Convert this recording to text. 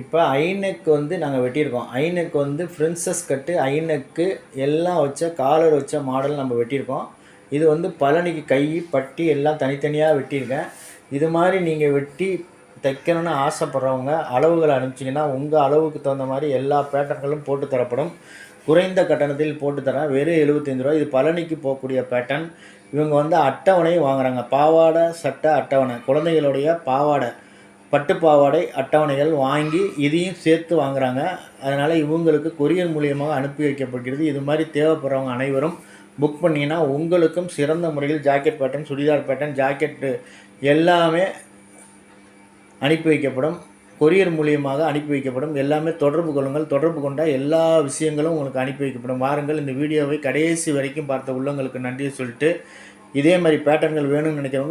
இப்போ ஐநெக் வந்து நாங்கள் வெட்டியிருக்கோம். ஐநெக் வந்து பிரின்சஸ் கட்டு ஐநெக்கு எல்லாம் வச்ச காலர் வச்ச மாடல் நம்ம வெட்டியிருக்கோம். இது வந்து பழனிக்கு கை பட்டி எல்லாம் தனித்தனியாக வெட்டியிருக்கேன். இது மாதிரி நீங்கள் வெட்டி தைக்கணும்னு ஆசைப்பட்றவங்க அளவுகளை அனுப்பிச்சிங்கன்னா உங்கள் அளவுக்கு தகுந்த மாதிரி எல்லா பேட்டர்ன்களும் போட்டு தரப்படும். குறைந்த கட்டணத்தில் போட்டு தரேன். வெறும் எழுபத்தஞ்சு ரூபா இது பழனிக்கு போகக்கூடிய பேட்டர்ன் இவங்க வந்து அட்டவணையும் வாங்குகிறாங்க பாவாடை சட்டை அட்டவணை. குழந்தைகளுடைய பாவாடை. பட்டு பாவாடை அட்டவணைகள் வாங்கி இதையும் சேர்த்து வாங்குறாங்க. அதனால் இவங்களுக்கு கொரியர் மூலியமாக அனுப்பி வைக்கப்படுகிறது. இது மாதிரி தேவைப்படுறவங்க அனைவரும் புக் பண்ணிங்கன்னா உங்களுக்கும் சிறந்த முறையில் jacket pattern churidar pattern jacket எல்லாமே அனுப்பி வைக்கப்படும். கொரியர் மூலியமாக அனுப்பி வைக்கப்படும். எல்லாமே தொடர்பு கொள்ளுங்கள். தொடர்பு கொண்டால் எல்லா விஷயங்களும் உங்களுக்கு அனுப்பி வைக்கப்படும். வாருங்கள். இந்த வீடியோவை கடைசி வரைக்கும் பார்த்த உள்ளங்களுக்கு நன்றியை சொல்லிட்டு இதே மாதிரி பேட்டர்ன்கள் வேணும்னு நினைக்கிறவங்க